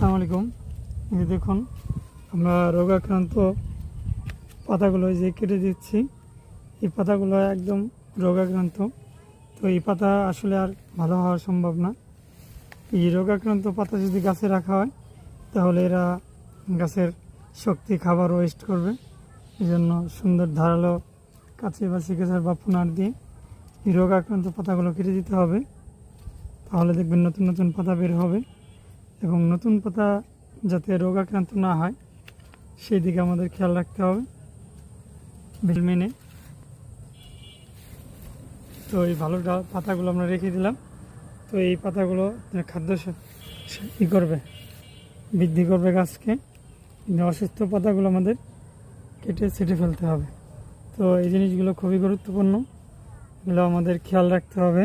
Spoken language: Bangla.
আসসালামু আলাইকুম। এই দেখুন, আমরা রোগাক্রান্ত পাতাগুলো যে কেটে দিচ্ছি। এই পাতাগুলো একদম রোগাক্রান্ত। তো এই পাতা আসলে আর ভালো হওয়া সম্ভব না। এই রোগাক্রান্ত পাতা যদি গাছে রাখা হয়, তাহলে এরা গাছের শক্তি খাবার ওয়েস্ট করবে। এই জন্য সুন্দর ধারালো কাছে বা শিকেচার বা পুনার দিয়ে এই রোগাক্রান্ত পাতাগুলো কেটে দিতে হবে। তাহলে দেখবেন নতুন নতুন পাতা বের হবে। এবং নতুন পাতা যাতে রোগাক্রান্ত না হয়, সেই দিকে আমাদের খেয়াল রাখতে হবে। বিল মেনে তো এই ভালো পাতাগুলো আমরা রেখে দিলাম। তো এই পাতাগুলো খাদ্য ই করবে, বৃদ্ধি করবে গাছকে। কিন্তু অসুস্থ পাতাগুলো আমাদের কেটে ছেটে ফেলতে হবে। তো এই জিনিসগুলো খুবই গুরুত্বপূর্ণ। এগুলো আমাদের খেয়াল রাখতে হবে।